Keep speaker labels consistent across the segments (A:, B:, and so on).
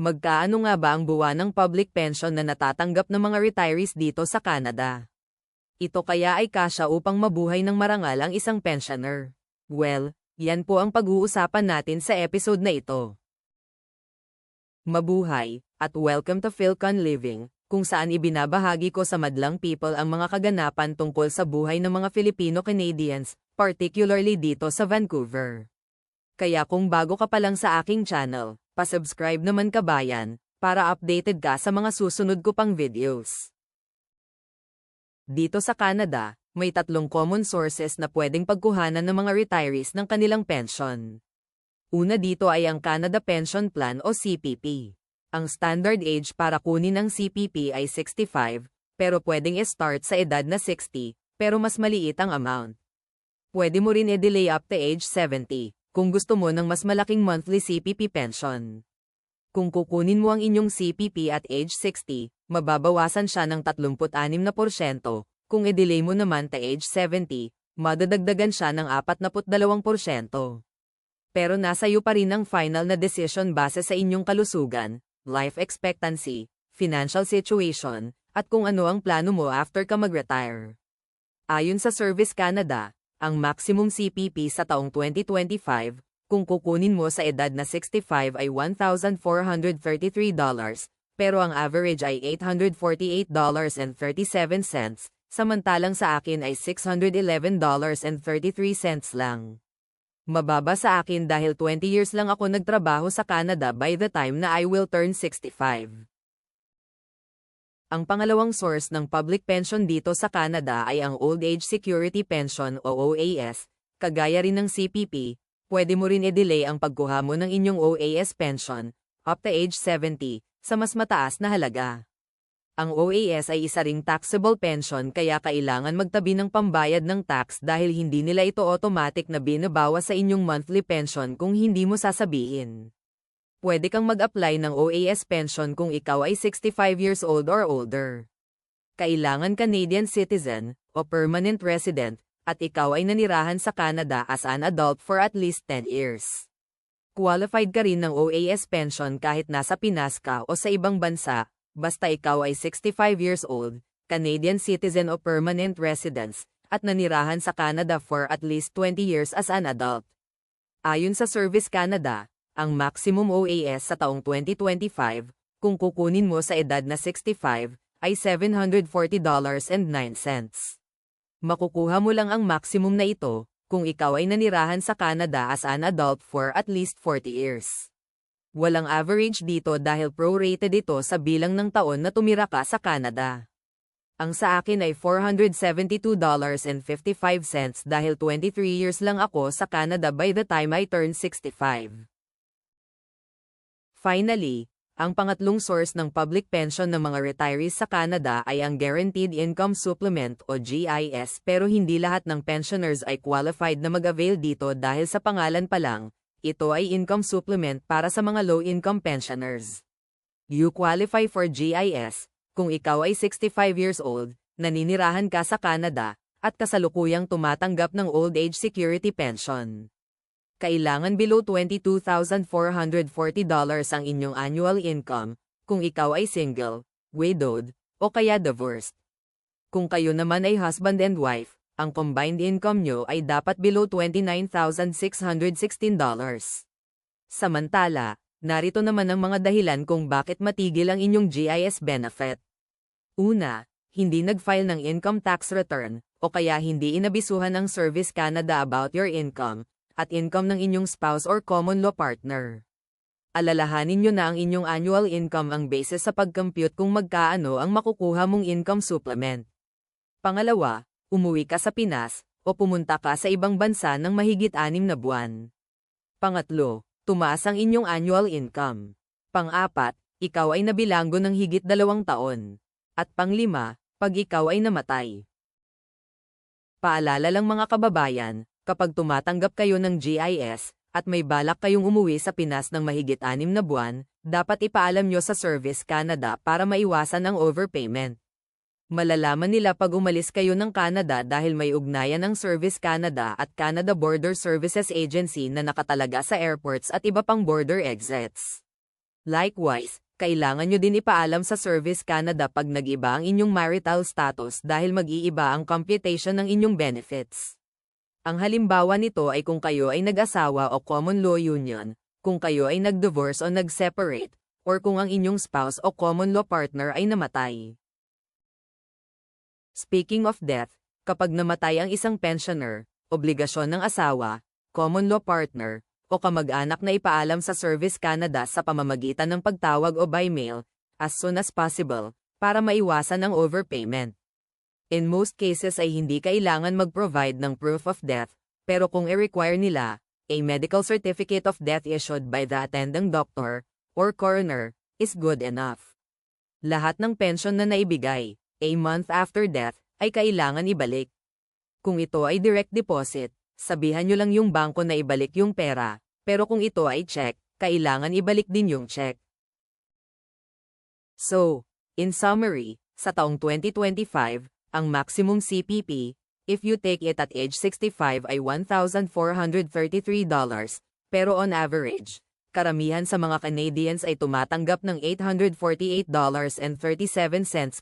A: Magkaano nga ba ang buwan ng public pension na natatanggap ng mga retirees dito sa Canada? Ito kaya ay kasya upang mabuhay ng marangal ang isang pensioner. Well, yan po ang pag-uusapan natin sa episode na ito. Mabuhay, at welcome to Philcon Living, kung saan ibinabahagi ko sa madlang people ang mga kaganapan tungkol sa buhay ng mga Filipino-Canadians, particularly dito sa Vancouver. Kaya kung bago ka pa lang sa aking channel, pa-subscribe naman kabayan, para updated ka sa mga susunod ko pang videos. Dito sa Canada, may tatlong common sources na pwedeng pagkuhanan ng mga retirees ng kanilang pension. Una dito ay ang Canada Pension Plan o CPP. Ang standard age para kunin ang CPP ay 65, pero pwedeng i-start sa edad na 60, pero mas maliit ang amount. Pwede mo rin i-delay up to age 70, kung gusto mo ng mas malaking monthly CPP pension. Kung kukunin mo ang inyong CPP at age 60, mababawasan siya ng 36%, kung i-delay mo naman ta age 70, madadagdagan siya ng 42%. Pero nasa iyo pa rin ang final na decision base sa inyong kalusugan, life expectancy, financial situation, at kung ano ang plano mo after ka mag-retire. Ayon sa Service Canada, ang maximum CPP sa taong 2025, kung kukunin mo sa edad na 65 ay $1,433, pero ang average ay $848.37, samantalang sa akin ay $611.33 lang. Mababa sa akin dahil 20 years lang ako nagtrabaho sa Canada by the time na I will turn 65. Ang pangalawang source ng public pension dito sa Canada ay ang Old Age Security Pension o OAS, kagaya rin ng CPP, pwede mo rin i-delay ang pagkuha mo ng inyong OAS pension, up to age 70, sa mas mataas na halaga. Ang OAS ay isa ring taxable pension kaya kailangan magtabi ng pambayad ng tax dahil hindi nila ito automatic na binabawa sa inyong monthly pension kung hindi mo sasabihin pwede kang mag-apply ng OAS pension kung ikaw ay 65 years old or older. Kailangan Canadian citizen o permanent resident at ikaw ay nanirahan sa Canada as an adult for at least 10 years. Qualified ka rin ng OAS pension kahit nasa Pinas ka o sa ibang bansa, basta ikaw ay 65 years old, Canadian citizen o permanent residence, at nanirahan sa Canada for at least 20 years as an adult. Ayon sa Service Canada, ang maximum OAS sa taong 2025, kung kukunin mo sa edad na 65, ay $740.09. Makukuha mo lang ang maximum na ito, kung ikaw ay nanirahan sa Canada as an adult for at least 40 years. Walang average dito dahil prorated ito sa bilang ng taon na tumira ka sa Canada. Ang sa akin ay $472.55 dahil 23 years lang ako sa Canada by the time I turned 65. Finally, ang pangatlong source ng public pension ng mga retirees sa Canada ay ang Guaranteed Income Supplement o GIS pero hindi lahat ng pensioners ay qualified na mag-avail dito dahil sa pangalan pa lang, ito ay income supplement para sa mga low-income pensioners. You qualify for GIS kung ikaw ay 65 years old, naninirahan ka sa Canada, at kasalukuyang tumatanggap ng old age security pension kailangan below $22,440 ang inyong annual income, kung ikaw ay single, widowed, o kaya divorced. Kung kayo naman ay husband and wife, ang combined income nyo ay dapat below $29,616. Samantala, narito naman ang mga dahilan kung bakit matigil ang inyong GIS benefit. Una, hindi nag-file ng income tax return, o kaya hindi inabisuhan ng Service Canada about your income, at income ng inyong spouse or common law partner. Alalahanin nyo na ang inyong annual income ang basis sa pag-compute kung magkaano ang makukuha mong income supplement. Pangalawa, umuwi ka sa Pinas, o pumunta ka sa ibang bansa ng mahigit anim na buwan. Pangatlo, tumaas ang inyong annual income. Pang-apat, ikaw ay nabilanggo ng higit dalawang taon. At panglima, pag ikaw ay namatay. Paalala lang mga kababayan, kapag tumatanggap kayo ng GIS, at may balak kayong umuwi sa Pinas ng mahigit anim na buwan, dapat ipaalam nyo sa Service Canada para maiwasan ang overpayment. Malalaman nila pag umalis kayo ng Canada dahil may ugnayan ng Service Canada at Canada Border Services Agency na nakatalaga sa airports at iba pang border exits. Likewise, kailangan nyo din ipaalam sa Service Canada pag nag-iba ang inyong marital status dahil mag-iiba ang computation ng inyong benefits. Ang halimbawa nito ay kung kayo ay nag-asawa o common law union, kung kayo ay nag-divorce o nag-separate, or kung ang inyong spouse o common law partner ay namatay. Speaking of death, kapag namatay ang isang pensioner, obligasyon ng asawa, common law partner, o kamag-anak na ipaalam sa Service Canada sa pamamagitan ng pagtawag o by mail, as soon as possible, para maiwasan ang overpayment. In most cases ay hindi kailangan mag-provide ng proof of death, pero kung i-require nila, a medical certificate of death issued by the attending doctor, or coroner, is good enough. Lahat ng pension na naibigay, a month after death, ay kailangan ibalik. Kung ito ay direct deposit, sabihan nyo lang yung bangko na ibalik yung pera, pero kung ito ay check, kailangan ibalik din yung check. So, in summary, sa taong 2025, ang maximum CPP, if you take it at age 65 ay $1,433, pero on average, karamihan sa mga Canadians ay tumatanggap ng $848.37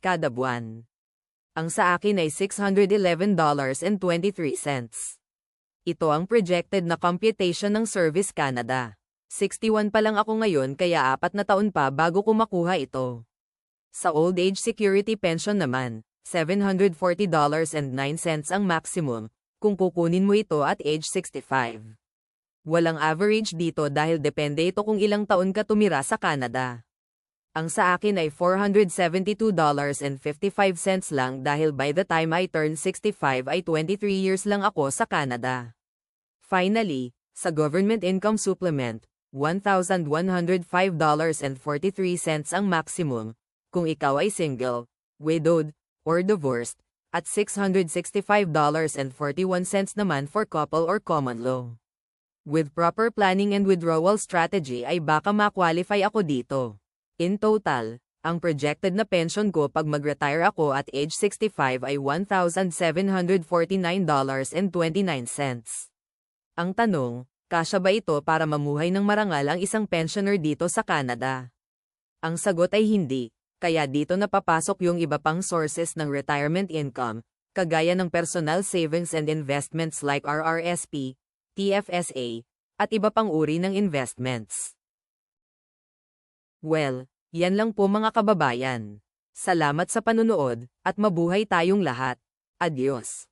A: kada buwan. Ang sa akin ay $611.23. Ito ang projected na computation ng Service Canada. 61 pa lang ako ngayon kaya apat na taon pa bago ko makuha ito. Sa Old Age Security Pension naman, $740.09 ang maximum, kung kukunin mo ito at age 65. Walang average dito dahil depende ito kung ilang taon ka tumira sa Canada. Ang sa akin ay $472.55 lang dahil by the time I turn 65 ay 23 years lang ako sa Canada. Finally, sa Government Income Supplement, $1,105.43 ang maximum, kung ikaw ay single, widowed, or divorced, at $665.41 naman for couple or common law. With proper planning and withdrawal strategy ay baka ma-qualify ako dito. In total, ang projected na pension ko pag mag-retire ako at age 65 ay $1,749.29. Ang tanong, kasya ba ito para mamuhay ng marangal ang isang pensioner dito sa Canada? Ang sagot ay hindi, kaya dito napapasok yung iba pang sources ng retirement income, kagaya ng personal savings and investments like RRSP, TFSA, at iba pang uri ng investments. Well, yan lang po mga kababayan. Salamat sa panunood, at mabuhay tayong lahat. Adios.